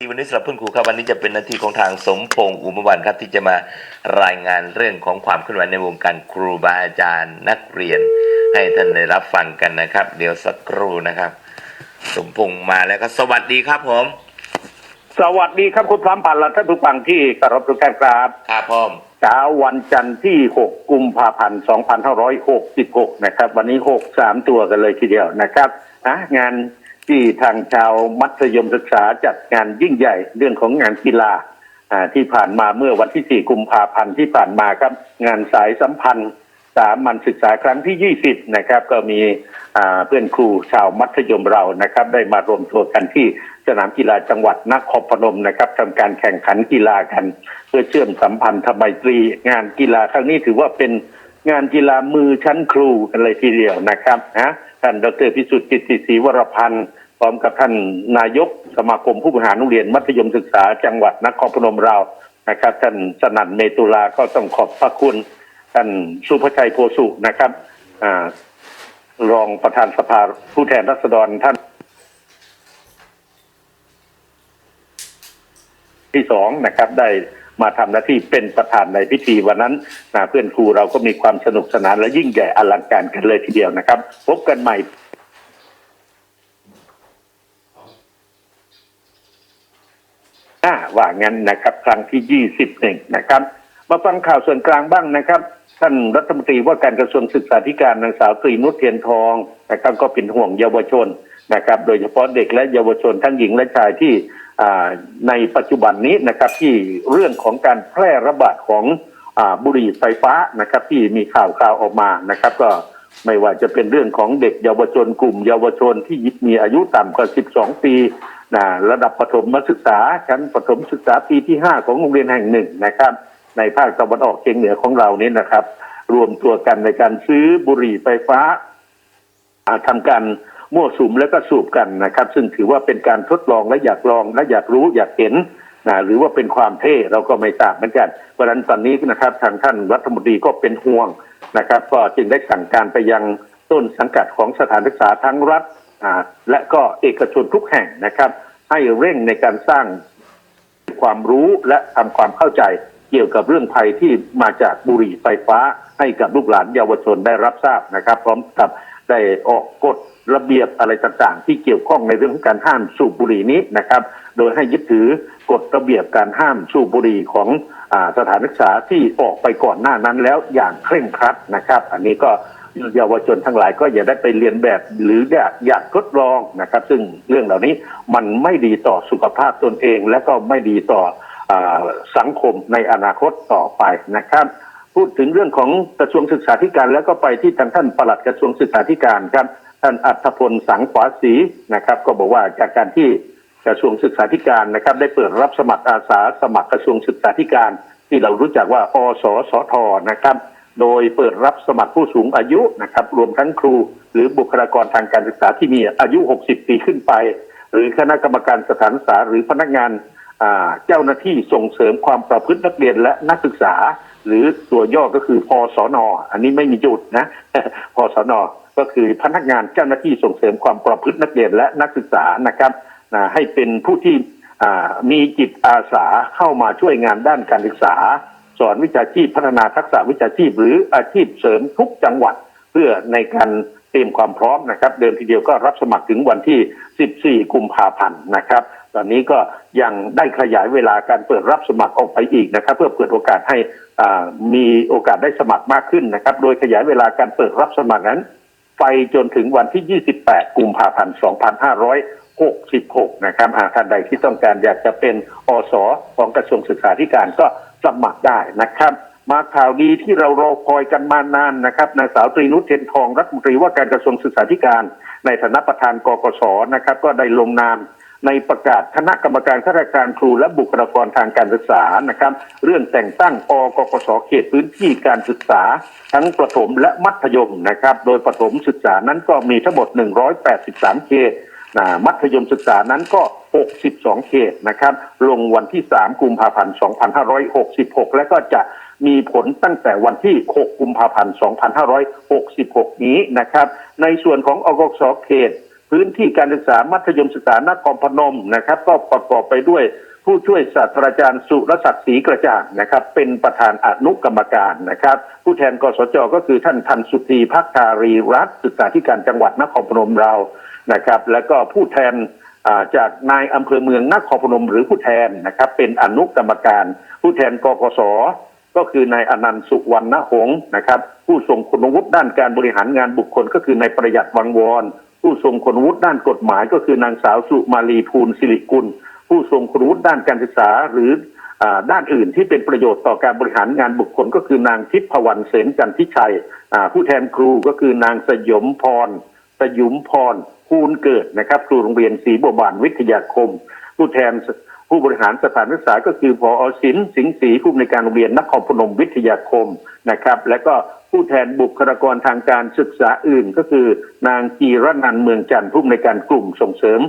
ที่วันนี้สำหรับเพื่อนครูครับวันนี้จะเป็นหน้าที่ของทางสมพงษ์อุมวันครับที่จะมารายงานเรื่องของความเคลื่อนไหวในวงการครูบาอาจารย์นักเรียน ให้ท่านได้รับฟังกันนะครับ เดี๋ยวสักครู่นะครับ สมพงษ์มาแล้วก็สวัสดีครับผม สวัสดีครับคุณพร้อมพันธ์และท่านผู้ฟังที่เคารพทุกท่านครับครับผมเช้าวันจันทร์ที่ 6 กุมภาพันธ์ 2566 นะครับ วันนี้ 6 3 ตัวกันเลยทีเดียวนะครับอะงาน ที่ทางชาวมัธยมศึกษาจัดงานยิ่งใหญ่ เรื่องของงานกีฬาที่ผ่านมาเมื่อวันที่ 4 กุมภาพันธ์ที่ผ่านมาครับ งานสายสัมพันธ์สามัญศึกษาครั้งที่ 20 นะครับ ก็มีเพื่อนครูชาวมัธยมเรานะครับ ได้มารวมตัวกันที่สนามกีฬาจังหวัดนครพนมนะครับทำการแข่งขันกีฬากัน เพื่อเชื่อมสัมพันธไมตรี งานกีฬาครั้งนี้ถือว่าเป็นงานกีฬามือชั้นครูกันเลยทีเดียวนะครับนะ ท่านดรพิสุทธิ์กิติศรีวรพันธ์พร้อมกับท่านนายกสมาคมผู้บริหารโรงเรียนมัธยมศึกษาจังหวัดนครพนมเรานะครับ ท่านสนั่นเมตุลาก็ต้องขอบพระคุณ ท่านสุภชัยโพสุนะครับอรองประธานสภาผู้แทนราษฎรท่านที่สองนะครับได้ มาทำหน้าที่เป็นประธานในพิธีวันนั้นนะเพื่อนครูเราก็มีความสนุกสนานและยิ่งใหญ่อลังการกันเลยทีเดียวนะครับ พบกันใหม่อ่าว่างั้นนะครับ ครั้งที่ยี่สิบหนึ่งนะครับ มาฟังข่าวส่วนกลางบ้างนะครับ ท่านรัฐมนตรีว่าการกระทรวงศึกษาธิการนางสาวตรีนุชเทียนทองนะครับ ก็เป็นห่วงเยาวชนนะครับ โดยเฉพาะเด็กและเยาวชนทั้งหญิงและชายที่ ในปัจจุบันนี้นะครับที่เรื่องของการแพร่ระบาดของอบุหรี่ไฟฟ้านะครับที่มีข่าวข่าวออกมานะครับ ก็ไม่ว่าจะเป็นเรื่องของเด็กเยาวชนกลุ่ม เยาวชนที่มีอายุต่ำกว่า 12 ปีนะระดับประถมศึกษาชั้นประถมศึกษาปีที่ 5 ของโรงเรียนแห่งหนึ่งนะครับ ในภาคตะวันออกเฉียงเหนือของเรานี่นะครับ รวมตัวกันในการซื้อบุหรี่ไฟฟ้าอ่าทำการ มั่วสุมแล้วก็สูบกันนะครับ ซึ่งถือว่าเป็นการทดลองและอยากลองและอยากรู้อยากเห็นนะหรือว่าเป็นความเท่เราก็ไม่ทราบเหมือนกันเพราะฉะนั้นตอนนี้นะครับทางท่านรัฐมนตรีก็เป็นห่วงนะครับ ก็จึงได้สั่งการไปยังต้นสังกัดของสถานศึกษาทั้งรัฐและก็เอกชนทุกแห่งนะครับ ให้เร่งในการสร้างความรู้และทำความเข้าใจเกี่ยวกับเรื่องภัยที่มาจากบุหรี่ไฟฟ้าให้กับลูกหลานเยาวชนได้รับทราบนะครับ พร้อมกับได้ออกกฎ ระเบียบอะไรต่างๆ ที่เกี่ยวข้องในเรื่องของการห้ามสูบบุหรี่นี้นะครับ โดยให้ยึดถือกฎระเบียบการห้ามสูบบุหรี่ของอสถานศึกษาที่ออกไปก่อนหน้านั้นแล้วอย่างเคร่งครัดนะครับ อันนี้ก็เยาวชนทั้งหลายก็อย่าได้ไปเรียนแบบหรืออยากอยากทดลองนะครับ ซึ่งเรื่องเหล่านี้มันไม่ดีต่อสุขภาพตนเอง และก็ไม่ดีต่ออสังคมในอนาคตต่อไปนะครับพูดถึงเรื่องของกระทรวงศึกษาธิการแล้วก็ไปที่ทางท่านปลัดกระทรวงศึกษาธิการครับ ท่านอัธพลสังขวาศรีนะครับ ก็บอกว่าจากการที่กระทรวงศึกษาธิการนะครับ ได้เปิดรับสมัครอาสาสมัครกระทรวงศึกษาธิการ ที่เรารู้จักว่าอสสทนะครับ โดยเปิดรับสมัครผู้สูงอายุนะครับ รวมทั้งครู หรือบุคลากรทางการศึกษาที่มีอายุ 60 ปีขึ้นไป หรือคณะกรรมการสถานศึกษาหรือพนักงานเจ้าหน้าที่ส่งเสริมความประพฤตินักเรียนและนักศึกษา หรือตัวย่อก็คือพสอนอ.อันนี้ไม่มีจุดนะพสอนอ ก็คือพนักงานเจ้าหน้าที่ส่งเสริมความประพฤตินักเรียนและนักศึกษานะครับให้เป็นผู้ที่มีจิตอาสาเข้ามาช่วยงานด้านการศึกษา สอนวิชาชีพพัฒนาทักษะวิชาชีพ หรืออาชีพเสริมทุกจังหวัดเพื่อในการเตรียมความพร้อมนะครับ เดิมทีเดียวก็รับสมัครถึงวันที่ 14 กุมภาพันธ์นะครับ ตอนนี้ก็ยังได้ขยายเวลาการเปิดรับสมัครออกไปอีกนะครับ เพื่อเปิดโอกาสให้มีโอกาสได้สมัครมากขึ้นนะครับ โดยขยายเวลาการเปิดรับสมัครนั้น ไปจนถึงวันที่ 28 กุมภาพันธ์ 2566 นะครับหากท่านใดที่ต้องการอยากจะเป็นอสของกระทรวงศึกษาธิการก็สมัครได้นะครับ มาข่าวดีที่เรารอคอยกันมานานนะครับนางสาวตรีนุชเทียนทองรัฐมนตรีว่าการกระทรวงศึกษาธิการ ในฐานะประธานกกศนะครับ ก็ได้ลงนาม ในประกาศคณะกรรมการข้าราชการครูและบุคลากรทางการศึกษานะครับ เรื่องแต่งตั้งอกกศเขตพื้นที่การศึกษา ทั้งประถมและมัธยมนะครับ โดยประถมศึกษานั้นก็มีทั้งหมด 183 เขตนะมัธยมศึกษานั้นก็ 62 เขตนะครับ ลงวันที่ 3 กุมภาพันธ์ 2566 และก็จะมีผลตั้งแต่วันที่ 6 กุมภาพันธ์ 2566 นี้นะครับ ในส่วนของอกกศเขต พื้นที่การศึกษามัธยมศึกษานครพนมนะครับ ก็ประกอบไปด้วยผู้ช่วยศาสตราจารย์สุรศักดิ์ศรีกระจ่างนะครับ เป็นประธานอนุกรรมการนะครับ ผู้แทนกสจก็คือท่านทันสุธีพักธารีรัฐศึกษาธิการจังหวัดนครพนมเรานะครับ แล้วก็ผู้แทนจากนายอำเภอเมืองนครพนมหรือผู้แทนนะครับ เป็นอนุกรรมการ ผู้แทนกกสก็คือนายอนันต์สุวรรณหงษ์นะครับ ผู้ทรงคุณวุฒิด้านการบริหารงานบุคคล ก็คือนายประหยัดวังวร ผู้ทรงคุณวุฒิด้านกฎหมาย ก็คือนางสาวสุมาลีภูลสิริกุล ผู้ทรงคุณวุฒิด้านการศึกษาหรืออด้านอื่นที่เป็นประโยชน์ต่อการบริหารงานบุคคลก็คือนางทิพวรรณเสนจันทิชัยผู้แทนครูก็คือนางสยมพร สยุมพรคูณเกิดนะครับ ครูโรงเรียนศรีบัวบานวิทยาคม ผู้แทน ผู้บริหารสถานศึกษาก็คือพอศิลป์สิงห์ศรีผู้อำนวยการโรงเรียนนครพนมวิทยาคมนะครับ และก็ผู้แทนบุคลากรทางการศึกษาอื่น ก็คือนางจีรนันเมืองจันทร์ผู้อำนวยการกลุ่มส่งเสริม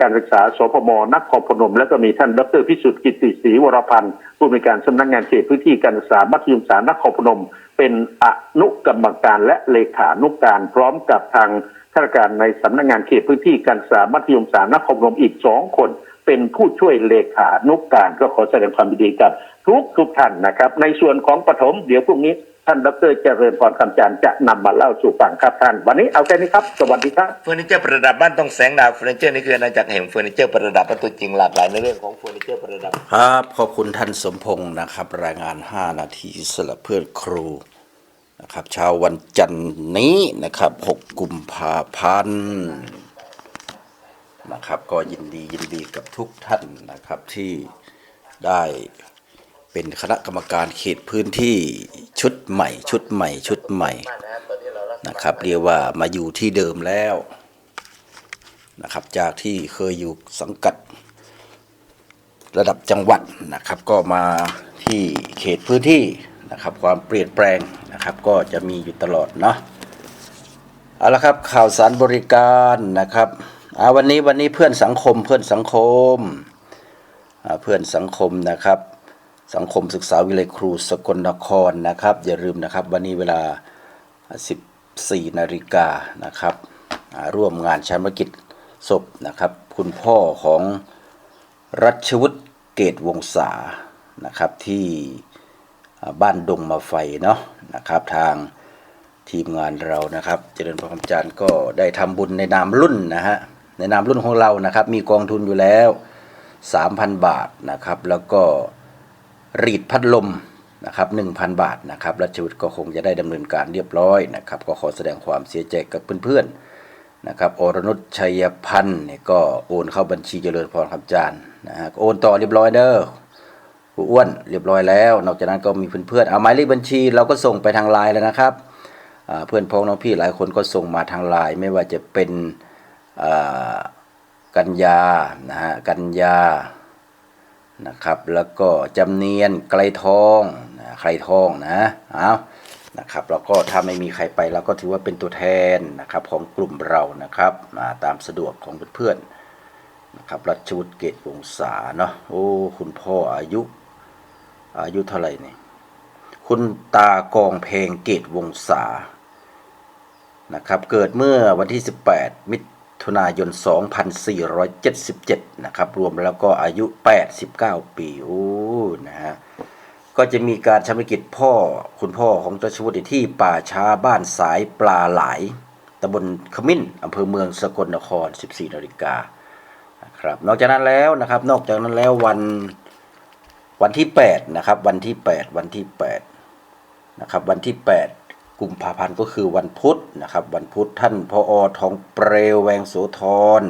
การศึกษาสพมนครพนม แล้วก็มีท่านดรพิสุทธิ์กิติศรีวรพันธ์ผู้อำนวยการสำนักงานเขตพื้นที่การศึกษามัธยมศึกษานครพนม เป็นอนุกรรมการและเลขานุการพร้อมกับทาง ข้าราชการในสำนักงานเขตพื้นที่การศึกษามัธยมศึกษานครพนมอีกสองคน เป็นผู้ช่วยเลขานุกการก็ขอแสดงความยินดีกับทุกทุกท่านนะครับ ในส่วนของปฐมเดี๋ยวพรุ่งนี้ท่านดรเจริญพรคำจันทร์จะนำมาเล่าสู่ฟังครับท่าน วันนี้เอาแค่นี้ครับ สวัสดีครับเฟอร์นิเจอร์ประดับบ้านต้องแสงดาวเฟอร์นิเจอร์นี่คืออาณาจักรแห่งเฟอร์นิเจอร์ประดับและตัวจริงหลากหลายในเรื่องของเฟอร์นิเจอร์ประดับครับขอบคุณท่านสมพงศ์นะครับ รายงาน 5 นาทีสำหรับเพื่อนครู นะครับเช้าวันจันทร์นี้นะครับ 6 กุมภาพันธ์นะครับ ก็ยินดียินดีกับทุกท่านนะครับที่ได้เป็นคณะกรรมการเขตพื้นที่ชุดใหม่ ชุดใหม่ ชุดใหม่นะครับ เรียกว่ามาอยู่ที่เดิมแล้วนะครับ จากที่เคยอยู่สังกัดระดับจังหวัดนะครับ ก็มาที่เขตพื้นที่ นะครับความเปลี่ยนแปลงนะครับก็จะมีอยู่ตลอดเนาะเอาละครับข่าวสารบริการนะครับอาวันนี้วันนี้เพื่อนสังคมเพื่อนสังคมเพื่อนสังคมนะครับ สังคมศึกษาวิเลยครูสกลนครนะครับ อย่าลืมนะครับวันนี้เวลา 14นาฬิกานะครับร่วมงานชาญกิจศพนะครับ คุณพ่อของรัชวุฒิเกตวงศานะครับที่ บ้านดงมาไฟเนาะนะครับทางทีมงานเรานะครับ เจริญพรคำจารย์ก็ได้ทำบุญในนามรุ่นนะฮะในนามรุ่นของเรานะครับ มีกองทุนอยู่แล้ว 3,000 บาทนะครับ แล้วก็รีดพัดลมนะครับ1,000 บาทนะครับรัชวุฒิก็คงจะได้ดำเนินการเรียบร้อยนะครับ ก็ขอแสดงความเสียใจกับเพื่อนๆนะครับอรนุชชัยพันธ์เนี่ยก็โอนเข้าบัญชีเจริญพรคำจานนะฮะโอนต่อเรียบร้อยเด้อ ครูอ้วนเรียบร้อยแล้ว นอกจากนั้นก็มีเพื่อนๆเอาหมายเลขบัญชี เราก็ส่งไปทางไลน์แล้วนะครับเพื่อนพ้องน้องพี่หลายคนก็ส่งมาทางไลน์ไม่ว่าจะเป็นกัญญานะฮะกัญญานะครับแล้วก็จำเนียนไกลทองนะไกลทองนะเอานะครับแล้วก็ถ้าไม่มีใครไปเราก็ถือว่าเป็นตัวแทนนะครับของกลุ่มเรานะครับมาตามสะดวกของเพื่อนๆนะครับรัชวุฒิเกตวงศาเนาะโอ้คุณพ่ออายุ อายุเท่าไหร่นี่คุณตากองเพลงเกตวงศานะครับเกิดเมื่อวันที่ 18 มิถุนายน 2477 นะครับ รวมแล้วก็อายุ 89 ปีโอ้นะฮะก็จะมีการชำระกิจพ่อคุณพ่อของราชวุฒิที่ป่าช้าบ้านสายปลาหลายตำบลขมิ้นอำเภอเมืองสกลนคร 14 นาฬิกานะครับ นอกจากนั้นแล้วนะครับ นอกจากนั้นแล้ววัน วันที่8นะครับวันที่ 8 วันที่8นะครับวันที่ 8กุมภาพันธ์ก็คือวันพุธนะครับวันพุธท่านพออทองเปรวแวงโสธร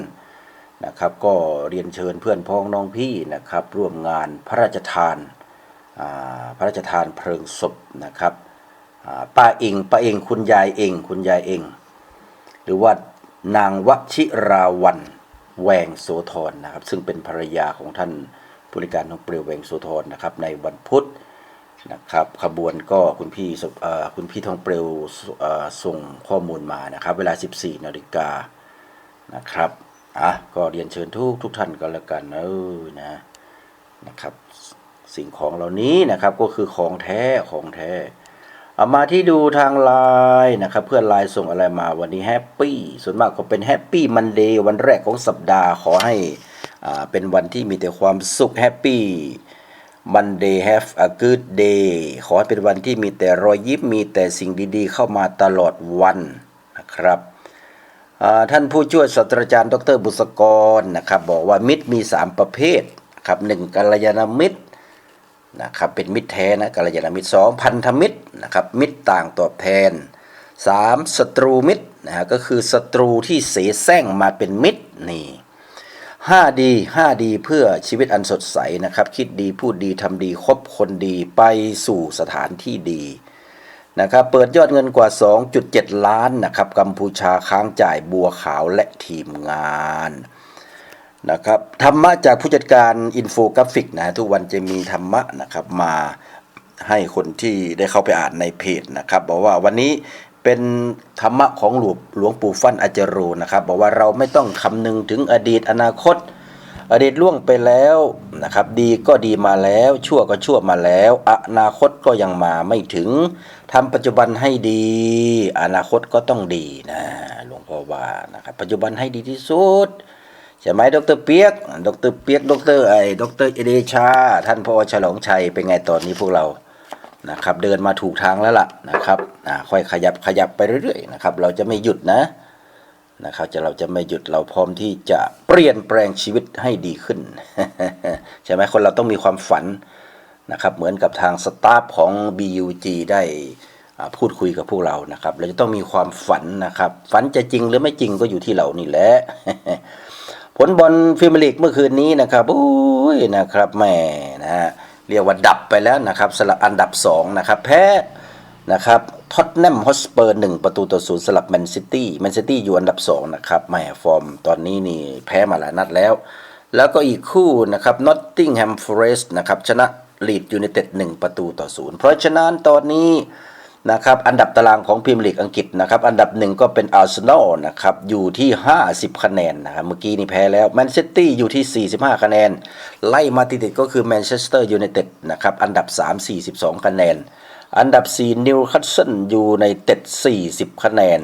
นะครับก็เรียนเชิญเพื่อนพ้องน้องพี่นะครับร่วมงานพระราชทานาพระราชทานเพลิงศพนะครับป้าเองป้าเองคุณยายเองคุณยายเอง หรือว่านางวชิราวันแวงโสธรนะครับ ซึ่งเป็นภรรยาของท่าน ผู้ริการของเปลวแวงโสธรนะครับในวันพุธนะครับขบวนก็คุณพี่คุณพี่ทองเปลวส่งข้อมูลมานะครับ เวลา 14นาฬิกานะครับอะก็เรียนเชิญทุกทุกท่านก็แล้วกันเออนะนะครับสิ่งของเหล่านี้นะครับก็คือของแท้ของแท้เอามาที่ดูทางไลน์นะครับเพื่อนไลน์ส่งอะไรมาวันนี้แฮปปี้ส่วนมากก็เป็นแฮปปี้มันเดย์วันแรกของสัปดาห์ขอให้ เป็นวันที่มีแต่ความสุขแฮปปี้ Monday have a good day ขอให้เป็นวันที่มีแต่รอยยิ้มมีแต่สิ่งดีๆ เข้ามาตลอดวันนะครับอ่าท่านผู้ช่วยศาสตราจารย์ ดรบุษกรนะครับบอกว่ามิตรมี 3 ประเภทครับหนึ่งกัลยาณมิตรนะครับเป็นมิตรแท้นะกัลยาณมิตรสองพันธมิตรนะครับมิตรต่างตอบแทนสามศัตรูมิตรนะฮะก็คือศัตรูที่เสแสร้งมาเป็นมิตรนี่ ห้าดีห้าดีเพื่อชีวิตอันสดใสนะครับ คิดดีพูดดีทำดีคบคนดีไปสู่สถานที่ดีนะครับเปิดยอดเงินกว่า 2.7 ล้านนะครับกัมพูชาค้างจ่ายบัวขาวและทีมงานนะครับธรรมะจากผู้จัดการอินโฟกราฟิกนะทุกวันจะมีธรรมะนะครับมาให้คนที่ได้เข้าไปอ่านในเพจนะครับบอกว่าวันนี้ เป็นธรรมะของหลวงหลวงปู่ฟั่นอาจรโรนะครับ บอกว่าเราไม่ต้องคำนึงถึงอดีตอนาคต อดีตล่วงไปแล้วนะครับ ดีก็ดีมาแล้ว ชั่วก็ชั่วมาแล้ว อนาคตก็ยังมาไม่ถึงทำปัจจุบันให้ดี อนาคตก็ต้องดีนะหลวงพ่อว่านะครับ ปัจจุบันให้ดีที่สุดใช่ไหมดรเปียกดรเปียกดรไอ้ดรเอเดชา ท่านพ่อฉลองชัยเป็นไงตอนนี้พวกเรา นะครับเดินมาถูกทางแล้วล่ะนะครับอ่าค่อยขยับขยับไปเรื่อยๆนะครับ เราจะไม่หยุดนะนะครับจะเราจะไม่หยุดเราพร้อมที่จะเปลี่ยนแปลงชีวิตให้ดีขึ้นใช่ไหมคนเราต้องมีความฝันนะครับ เหมือนกับทางสตาฟของ BUG ได้พูดคุยกับพวกเรานะครับ เราจะต้องมีความฝันนะครับ ฝันจะจริงหรือไม่จริงก็อยู่ที่เรานี่แหละผลบอลฟิล์มลีกเมื่อคืนนี้นะครับโอ้ยนะครับแม่นะฮะ เรียกว่าดับไปแล้วนะครับสลับอันดับ2นะครับแพ้นะครับท็อตแนมฮอสเปอร์หนึ่งประตูต่อศูนย์สลับแมนซิตี้แมนซิตี้อยู่อันดับ2นะครับแหม่ฟอร์มตอนนี้นี่แพ้มาหลายนัดแล้ว แล้วก็อีกคู่นะครับนอตติงแฮมฟอเรสต์นะครับชนะลีดยูไนเต็ด1ประตูต่อศูนย์เพราะฉะนั้นตอนนี้ นะครับอันดับตารางของพรีเมียร์ลีกอังกฤษนะครับอันดับหนึ่งก็เป็นอาร์เซนอลนะครับอยู่ที่ 50 คะแนนนะครับเมื่อกี้นี่แพ้แล้วแมนเชสเตอร์อยู่ที่ 45 คะแนน ไล่มาติดๆก็คือแมนเชสเตอร์ยูไนเต็ดนะครับอันดับ 3 42 คะแนน อันดับ 4 นิวคาสเซิลอยูไนเต็ด 40 คะแนน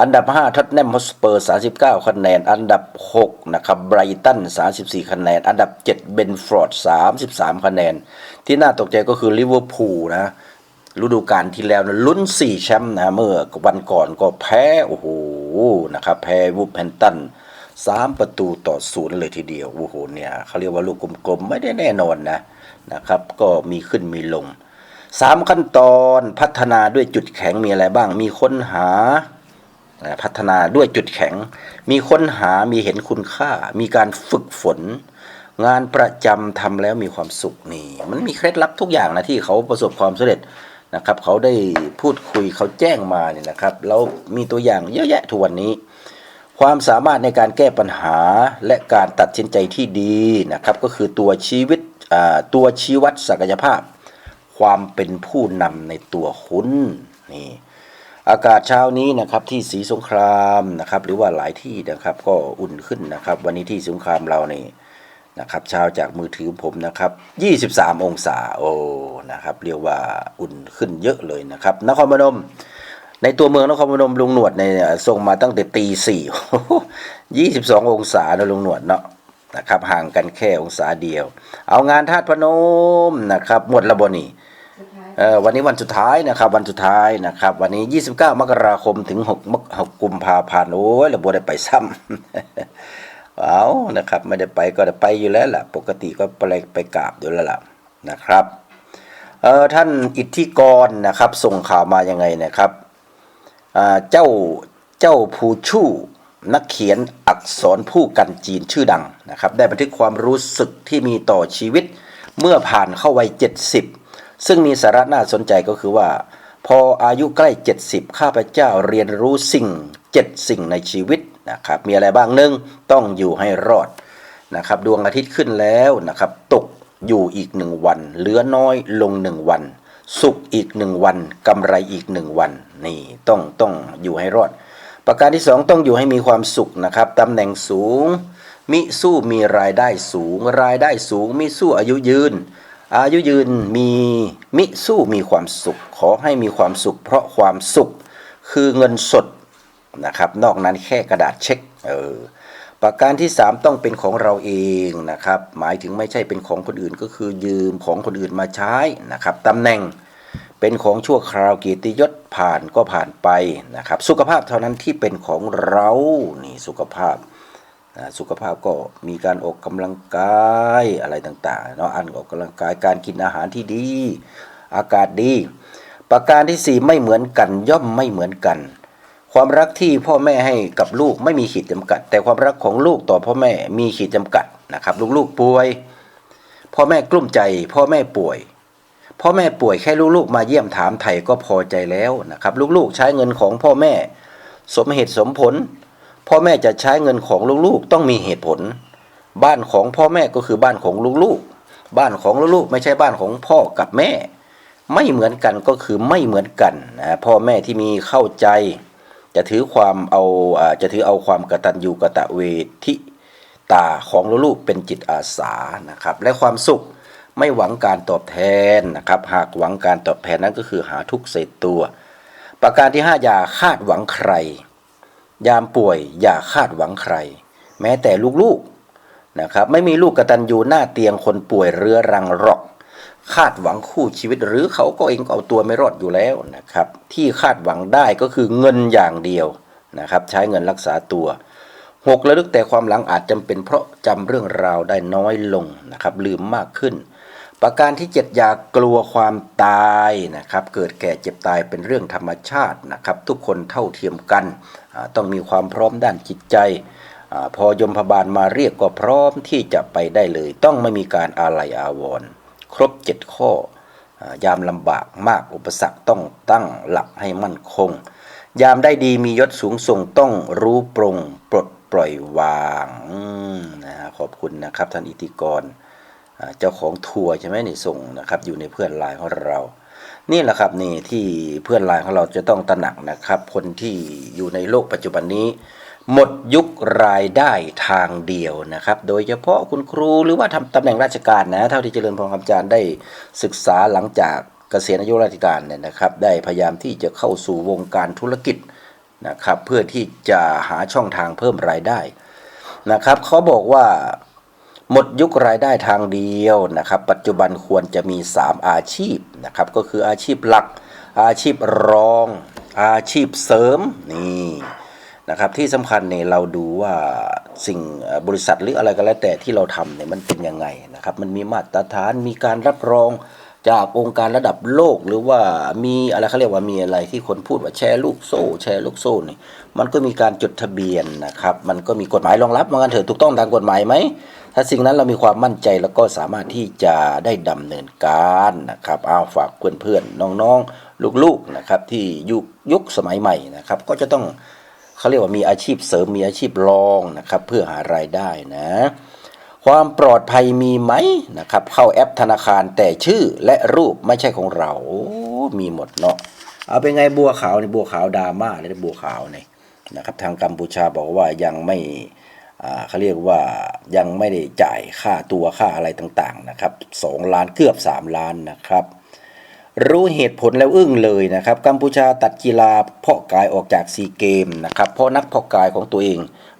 อันดับ 5ท็อตแนมฮอสเปอร์ 39 คะแนน อันดับ 6 นะครับไบรตัน 34 คะแนน อันดับ 7 เบนฟอร์ด 33 คะแนน ที่น่าตกใจก็คือลิเวอร์พูลนะ ฤดูกาลที่แล้วนะลุ้น 4 แชมป์นะเมื่อวันก่อนก็แพ้ โอ้โหนะครับแพ้วูฟแฮมป์ตัน3ประตูต่อศูนย์เลยทีเดียวโอ้โหเนี่ยเขาเรียกว่าลูกกลมๆ ไม่ได้แน่นอนนะนะครับ ก็มีขึ้นมีลงสามขั้นตอนพัฒนาด้วยจุดแข็งมีอะไรบ้าง มีค้นหาพัฒนาด้วยจุดแข็ง มีค้นหามีเห็นคุณค่า มีการฝึกฝน งานประจำทำแล้วมีความสุขนี่ มันมีเคล็ดลับทุกอย่างนะที่เขาประสบความสำเร็จ นะครับ เขาได้พูดคุยเขาแจ้งมาเนี่ยนะครับแล้วมีตัวอย่างเยอะแยะทุกวันนี้ ความสามารถในการแก้ปัญหาและการตัดสินใจที่ดีนะครับ ก็คือตัวชีวิตตัวชี้วัดศักยภาพ ความเป็นผู้นำในตัวคุณนี่อากาศเช้านี้นะครับที่สีสงครามนะครับ หรือว่าหลายที่นะครับก็อุ่นขึ้นนะครับ วันนี้ที่สงครามเราเนี่ นะครับเช้าจากมือถือผมนะครับ 23 องศาโอ้นะครับเรียกว่าอุ่นขึ้นเยอะเลยนะครับนครพนม ในตัวเมืองนครพนมลุงหนวดเนี่ยส่งมาตั้งแต่ตีสี่ยี่สิบสององศานะลุงหนวดเนาะนะครับห่างกันแค่องศาเดียว เอางานธาตุพนมนะครับหมดและบนี่เอ่อวันนี้วันสุดท้ายนะครับวันสุดท้ายนะครับ วันนี้ 29 มกราคมถึง6มก6กุมภาพันธ์โอ้ยเราบ่ได้ไปซ้ำ เอานะครับไม่ได้ไปก็ได้ไปอยู่แล้วล่ะ ปกติก็ไปไปกราบอยู่แล้วล่ะนะครับเอ่อท่านอิทธิกรนะครับส่งข่าวมายังไงนะครับเจ้าเจ้าภูชู่นักเขียนอักษรผู้กันจีนชื่อดังนะครับ ได้บันทึกความรู้สึกที่มีต่อชีวิต เมื่อผ่านเข้าวัย 70 ซึ่งมีสาระน่าสนใจก็คือว่า พออายุใกล้ 70 ข้าพเจ้าเรียนรู้สิ่ง 7 สิ่งในชีวิต นะครับมีอะไรบ้างหนึ่งต้องอยู่ให้รอดนะครับดวงอาทิตย์ขึ้นแล้วนะครับตกอยู่อีกหนึ่งวัน เหลือน้อยลงหนึ่งวัน สุขอีกหนึ่งวันกำไรอีกหนึ่งวันนี่ต้องต้องอยู่ให้รอด ประการที่สองต้องอยู่ให้มีความสุขนะครับตำแหน่งสูง มิสู้มีรายได้สูง รายได้สูง มิสู้อายุยืน อายุยืนมีมิสู้มีความสุข ขอให้มีความสุข เพราะความสุขคือเงินสด นะครับ นอกนั้นแค่กระดาษเช็คเออประการที่ 3 ต้องเป็นของเราเองนะครับ หมายถึงไม่ใช่เป็นของคนอื่นก็คือยืมของคนอื่นมาใช้นะครับตำแหน่งเป็นของชั่วคราวกียรติยศผ่านก็ผ่านไปนะครับ สุขภาพเท่านั้นที่เป็นของเรานี่สุขภาพสุขภาพก็มีการออกกำลังกายอะไรต่างๆเนาะอันออกกำลังกายการกินอาหารที่ดี อากาศดี ประการที่สี่ไม่เหมือนกันย่อมไม่เหมือนกัน ความรักที่พ่อแม่ให้กับลูกไม่มีขีดจำกัด แต่ความรักของลูกต่อพ่อแม่มีขีดจำกัดนะครับ ลูกๆป่วย พ่อแม่กลุ้มใจ พ่อแม่ป่วย พ่อแม่ป่วยแค่ลูกๆ มาเยี่ยมถามไถ่ก็พอใจแล้วนะครับ ลูกๆ ใช้เงินของพ่อแม่ สมเหตุสมผล พ่อแม่จะใช้เงินของลูกๆ ต้องมีเหตุผล บ้านของพ่อแม่ก็คือบ้านของลูกๆ บ้านของลูกๆ ไม่ใช่บ้านของพ่อกับแม่ ไม่เหมือนกันก็คือไม่เหมือนกันนะพ่อแม่ที่มีเข้าใจ จะถือความเอาจะถือเอาความกตัญญูกะตะเวทิตาของลูกเป็นจิตอาสานะครับ และความสุขไม่หวังการตอบแทนนะครับ หากหวังการตอบแทนนั้นก็คือหาทุกข์ใส่ตัว ประการที่ห้าอย่าคาดหวังใคร ยามป่วยอย่าคาดหวังใคร แม้แต่ลูกๆนะครับ ไม่มีลูกกตัญญูหน้าเตียงคนป่วยเรื้อรังหรอก คาดหวังคู่ชีวิต หรือเขาก็เองก็เอาตัวไม่รอดอยู่แล้วนะครับ ที่คาดหวังได้ก็คือเงินอย่างเดียวนะครับ ใช้เงินรักษาตัวหกระลึกแต่ความหลังอาจจำเป็นเพราะจำเรื่องราวได้น้อยลงนะครับ ลืมมากขึ้น ประการที่เจ็ดอย่ากลัวความตายนะครับ เกิดแก่เจ็บตายเป็นเรื่องธรรมชาตินะครับ ทุกคนเท่าเทียมกัน ต้องมีความพร้อมด้านจิตใจอพอยมพบาลมาเรียกก็พร้อมที่จะไปได้เลย ต้องไม่มีการอาลัยอาวรณ์ ครบเจ็ดข้อ ยามลำบากมากอุปสรรคต้องตั้งหลักให้มั่นคง ยามได้ดีมียศสูงส่งต้องรู้ปรงปลดปล่อยวางนะฮะขอบคุณนะครับท่านอิทธิกร เจ้าของทัวร์ใช่ไหมนี่ส่งนะครับอยู่ในเพื่อนไลน์ของเรา นี่แหละครับนี่ที่เพื่อนไลน์ของเราจะต้องตระหนักนะครับ คนที่อยู่ในโลกปัจจุบันนี้ หมดยุครายได้ทางเดียวนะครับ โดยเฉพาะคุณครูหรือว่าทำตำแหน่งราชการนะ เท่าที่เจริญพรคำจารย์ได้ศึกษาหลังจากเกษียณอายุราชการเนี่ยนะครับ ได้พยายามที่จะเข้าสู่วงการธุรกิจนะครับ เพื่อที่จะหาช่องทางเพิ่มรายได้นะครับเขาบอกว่าหมดยุครายได้ทางเดียวนะครับ ปัจจุบันควรจะมี 3 อาชีพนะครับ ก็คืออาชีพหลัก อาชีพรอง อาชีพเสริมนี่ นะครับที่สำคัญเนี่ยเราดูว่าสิ่งบริษัทหรืออะไรก็แล้วแต่ที่เราทำเนี่ยมันเป็นยังไงนะครับมันมีมาตรฐานมีการรับรองจากองค์การระดับโลกหรือว่ามีอะไรเขาเรียกว่ามีอะไรที่คนพูดว่าแชร์ลูกโซ่ แชร์ลูกโซ่นี่มันก็มีการจดทะเบียนนะครับ มันก็มีกฎหมายรองรับมากันเถอะถูกต้องตามกฎหมายไหมถ้าสิ่งนั้นเรามีความมั่นใจแล้วก็สามารถที่จะได้ดำเนินการนะครับเอาฝากเพื่อนๆน้องๆ ลูกๆนะครับที่ยุคยุคสมัยใหม่นะครับ ก็จะต้อง เขาเรียกว่ามีอาชีพเสริมมีอาชีพรองนะครับเพื่อหารายได้นะความปลอดภัยมีไหมนะครับ เข้าแอปธนาคารแต่ชื่อและรูปไม่ใช่ของเราโอ้มีหมดเนาะเอาเป็นไงบัวขาวในบัวขาวดราม่าเลยนบัวขาวเนี่ยนะครับ ทางกัมพูชาบอกว่ายังไม่เขาเรียกว่ายังไม่ได้จ่ายค่าตัวค่าอะไรต่างๆนะครับสองล้านเกือบ 3 ล้านนะครับ รู้เหตุผลแล้วอึ้งเลยนะครับ กัมพูชาตัดกีฬาเพาะกายออกจากซีเกมนะครับ เพราะนักเพาะกายของตัวเอง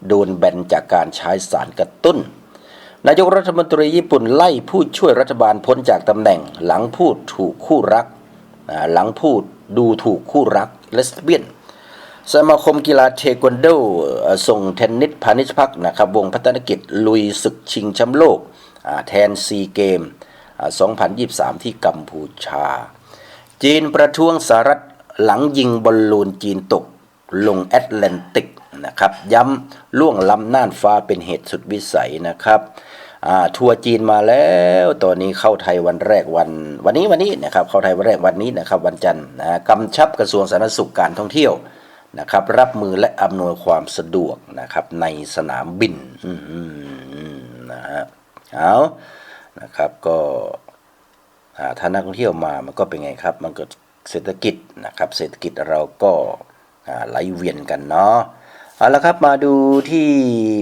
โดนแบนจากการใช้สารกระตุ้น นายกรัฐมนตรีญี่ปุ่นไล่ผู้ช่วยรัฐบาลพ้นจากตำแหน่ง หลังพูดถูกคู่รัก หลังพูดดูถูกคู่รักเลสเบี้ยน สมาคมกีฬาเทควันโดส่งเทนนิสพาณิชพักนะครับ วงพัฒนกิจลุยศึกชิงแชมป์โลกแทนซีเกมอ่า2023 ที่กัมพูชา จีนประท้วงสหรัฐหลังยิงบอลลูนจีนตกลงแอตแลนติกนะครับย้ำล่วงล้ำน่านฟ้าเป็นเหตุสุดวิสัยนะครับทัวร์จีนมาแล้วตอนนี้เข้าไทยวันแรกวันวันนี้วันนี้นะครับเข้าไทยวันแรกวันนี้นะครับวันจันทร์นะกำชับกระทรวงสาธารณสุขการท่องเที่ยวนะครับรับมือและอำนวยความสะดวกนะครับในสนามบินนะฮะเอานะครับก็ ถ้านักท่องเที่ยวมามันก็เป็นไงครับ มันเก็เศรษฐกิจนะครับ เศรษฐกิจเราก็ไหลเวียนกันเนาะเอาละครับมาดูที่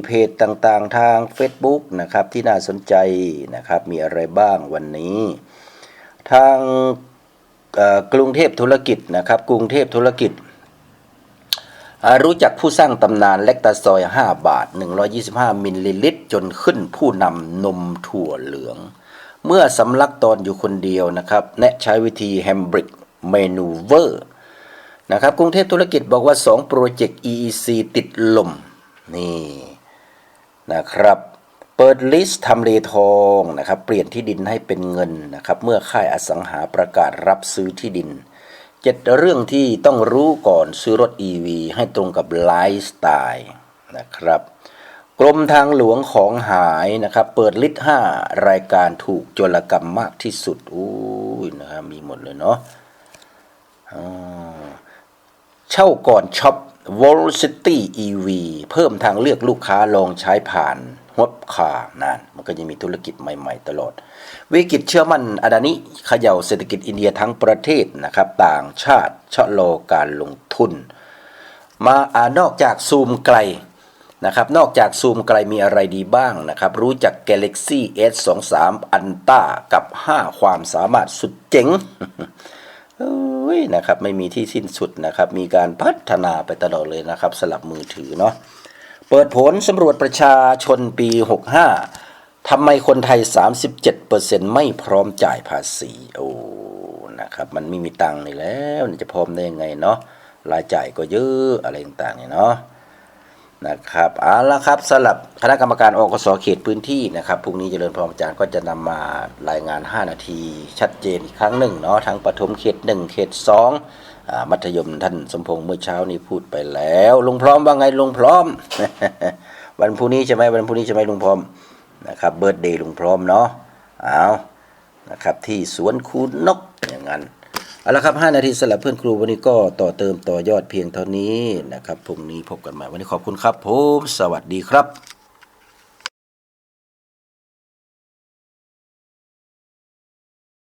เพจต่างๆทาง Facebook นะครับที่น่าสนใจนะครับมีอะไรบ้างวันนี้ ทางกรุงเทพธุรกิจนะครับ กรุงเทพธุรกิจ รู้จักผู้สร้างตำนานเล็กตาซอย 5 บาท 125 มิลลิลิตร จนขึ้นผู้นำนมถั่วเหลือง เมื่อสำลักตอนอยู่คนเดียวนะครับ แนะใช้วิธีแฮมบริกเมนูเวอร์นะครับกรุงเทพธุรกิจบอกว่า 2 โปรเจกต์ EEC ติดลม นี่นะครับ เปิดลิสต์ทำเลทองนะครับ เปลี่ยนที่ดินให้เป็นเงินนะครับ เมื่อค่ายอสังหาประกาศรับซื้อที่ดินเจ็ดเรื่องที่ต้องรู้ก่อนซื้อรถ EV ให้ตรงกับไลฟ์สไตล์นะครับ กรมทางหลวงของหายนะครับ เปิดลิสต์5รายการถูกโจรกรรมมากที่สุดอุ้ยนะครับมีหมดเลยเนาะอ่าเช่าก่อนช็อป Velocity EV เพิ่มทางเลือกลูกค้าลองใช้ผ่านฮดคานั่นมันก็จะมีธุรกิจใหม่ๆตลอด วิกฤตเชื่อมั่นอดานิเขย่าเศรษฐกิจอินเดียทั้งประเทศนะครับ ต่างชาติชะลอการลงทุน มาอานอกจากซูมไกล นะครับนอกจากซูมไกลมีอะไรดีบ้างนะครับรู้จัก Galaxy S23 Ultra กับ 5 ความสามารถสุดเจ๋งนะครับไม่มีที่สิ้นสุดนะครับมีการพัฒนาไปตลอดเลยนะครับสลับมือถือเนาะเปิดผลสำรวจประชาชนปี 65ทำไมคนไทย 37%ไม่พร้อมจ่ายภาษีโอ้นะครับมันไม่มีตังค์นี่แล้วจะพร้อมได้ยังไงเนาะรายจ่ายก็เยอะอะไรต่างๆเนี่ยเนาะ นะครับเอาละครับสำหรับคณะกรรมการอกสเขตพื้นที่นะครับพรุ่งนี้เจริญพรอาจารย์ก็จะนำมารายงาน 5 นาที ชัดเจนอีกครั้งหนึ่งเนาะทั้งปฐมเขต 1 เขต2อ่ามัธยมท่านสมพงษ์เมื่อเช้านี้พูดไปแล้วลุงพร้อมว่าไงลุงพร้อม วันพรุ่งนี้ใช่ไหมวันพรุ่งนี้ใช่ไหมลุงพร้อมนะครับเบิร์ดเดย์ลุงพร้อมเนาะเอานะครับที่สวนคูนกอย่างนั้น เอาละครับ 5 นาทีสำหรับเพื่อนครูวันนี้ก็ต่อเติมต่อยอดเพียงเท่านี้นะครับพรุ่งนี้พบกันใหม่วันนี้ขอบคุณครับผมสวัสดีครับ